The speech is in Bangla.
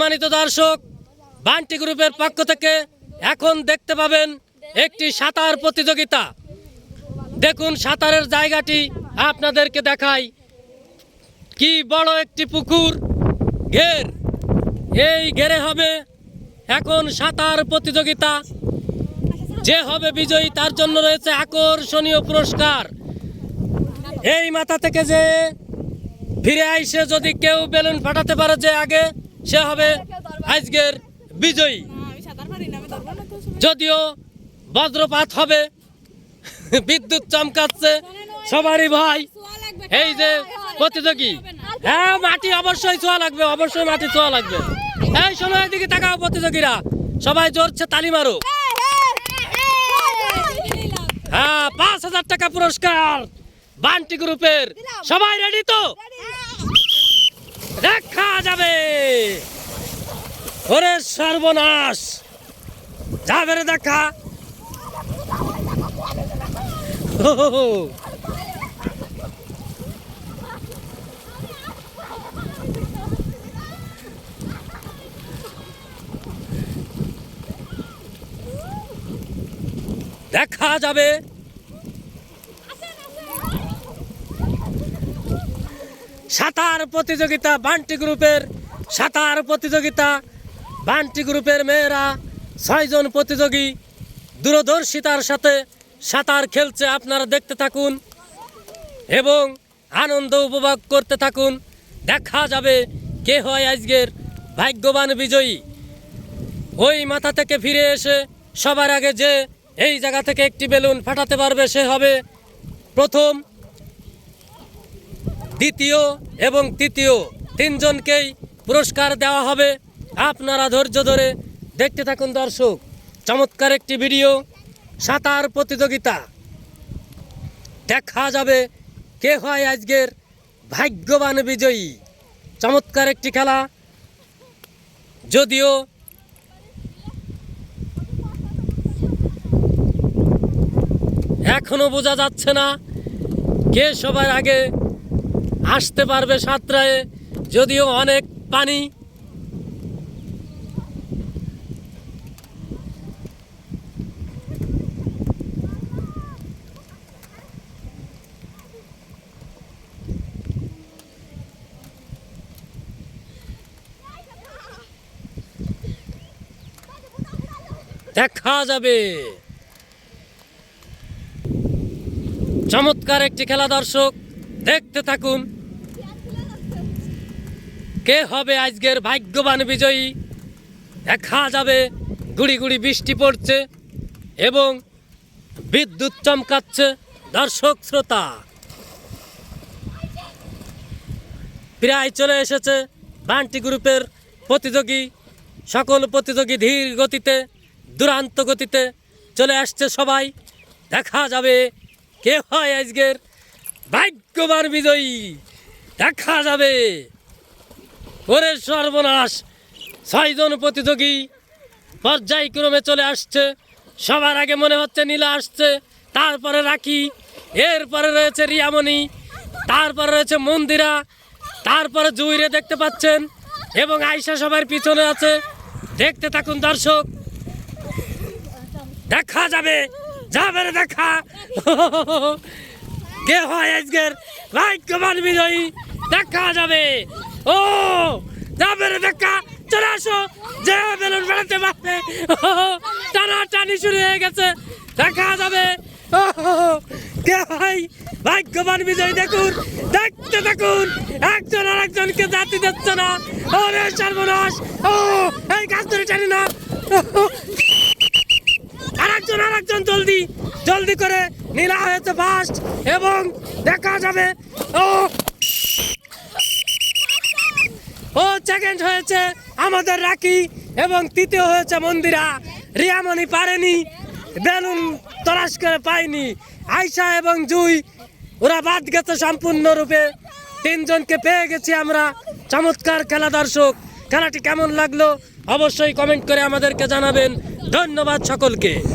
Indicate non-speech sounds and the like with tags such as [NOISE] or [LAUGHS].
সম্মানিত দর্শক, বান্টি গ্রুপের পক্ষ থেকে এখন দেখতে পাবেন একটি সাঁতার প্রতিযোগিতা। দেখুন সাঁতারের জায়গাটি, আপনাদেরকে দেখাই। কি বড় একটি পুকুর, ঘের। এই ঘেরে হবে এখন সাঁতার প্রতিযোগিতা। যে হবে বিজয়ী, তার জন্য রয়েছে আকর্ষণীয় পুরস্কার। এই মাথা থেকে যে ফিরে আইসে যদি কেউ বেলুন ফাটাতে পারে যে আগে সে হবে আজকের বিজয়ী। যদিও বজ্রপাত হবে, বিদ্যুৎ চমকাচ্ছে সবারই ভাই এই যে প্রতিযোগী হ্যাঁ মাটি অবশ্যই ছোঁয়া লাগবে, অবশ্যই মাটি ছোঁয়া লাগবে। এই সময়ের দিকে তাকাও প্রতিযোগীরা, সবাই জোরছে তালি মারো। হ্যাঁ পাঁচ হাজার টাকা পুরস্কার, বান্টি গ্রুপের। সবাই রেডি তো? দেখা যাবে। ওরে সর্বনাশ। যাবে রে দেখা। দেখা যাবে। সাঁতার প্রতিযোগিতা বান্টি গ্রুপের, সাঁতার প্রতিযোগিতা বান্টি গ্রুপের মেয়েরা ছয়জন প্রতিযোগী দূরদর্শিতার সাথে সাঁতার খেলছে। আপনারা দেখতে থাকুন এবং আনন্দ উপভোগ করতে থাকুন। দেখা যাবে কে হয় আজকের ভাগ্যবান বিজয়ী। ওই মাথা থেকে ফিরে এসে সবার আগে যে এই জায়গা থেকে একটি বেলুন ফাটাতে পারবে সে হবে প্রথম দ্বিতীয় এবং তৃতীয় তিনজনকেই পুরস্কার দেওয়া হবে। আপনারা ধৈর্য ধরে দেখতে থাকুন দর্শক। চমৎকার একটি ভিডিও, সাঁতার প্রতিযোগিতা। দেখা যাবে কে হয় আজকের ভাগ্যবান বিজয়ী। চমৎকার একটি খেলা। যদিও এখনও বোঝা যাচ্ছে না কে সবার আগে আসতে পারবে সাঁতরায় যদিও অনেক পানি। দেখা যাবে। চমৎকার একটি খেলা দর্শক। দেখতে থাকুন। কে হবে আজকের ভাগ্যবান বিজয়ী? দেখা যাবে, গুড়ি গুড়ি বৃষ্টি পড়ছে এবং বিদ্যুৎ চমকাচ্ছে দর্শক শ্রোতা। প্রায় চলে এসেছে বান্টি গ্রুপের প্রতিযোগী। সকল প্রতিযোগী ধীর গতিতে, দুরান্ত গতিতে চলে আসছে সবাই। দেখা যাবে কে হয় আজকের ভাগ্যবান বিজয়ী, দেখা যাবে। ওরে সর্বনাশ, ছয়জন প্রতিযোগী পর্যায়ক্রমে চলে আসছে। সবার আগে মনে হচ্ছে নীলা আসছে, তারপরে রাখি, এরপরে রয়েছে রিয়ামণি, তারপরে রয়েছে মন্দিরা, তারপরে জুইরে দেখতে পাচ্ছেন, এবং আয়সা সবার পিছনে আছে। দেখতে থাকুন দর্শক। দেখা যাবে যাবে দেখা। [LAUGHS] কে হয় আজকের? ভাগ্যবান বিজয়ী দেখা যাবে। ও যাবে দেখা। চলে আসো। যে বেলুন বেড়াতে পারবে। টানা টানি শুরু হয়ে গেছে। দেখা যাবে। ও, কে হয়? ভাগ্যবান বিজয়ী দেখুন। দেখতে দেখুন একজন আর একজনকে জাতি দিচ্ছে না। ওরে সর্বনাশ। ও এই গাছ ধরে টানি না আরেকজন আরেকজন জলদি। জলদি করে নীলা হয়েছে ফার্স্ট এবং দেখা যাবে, ও! ও সেকেন্ড হয়েছে আমাদের রাখি এবং তৃতীয় হয়েছে মন্দিরা। রিয়ামণি পারেনি, বেলুন তলাশ করে পায়নি। আয়সা এবং জুই, ওরা বাদ গেছে সম্পূর্ণরূপে। তিনজনকে পেয়ে গেছি আমরা। চমৎকার খেলা দর্শক। খেলাটি কেমন লাগল অবশ্যই কমেন্ট করে আমাদেরকে জানাবেন। ধন্যবাদ সকলকে।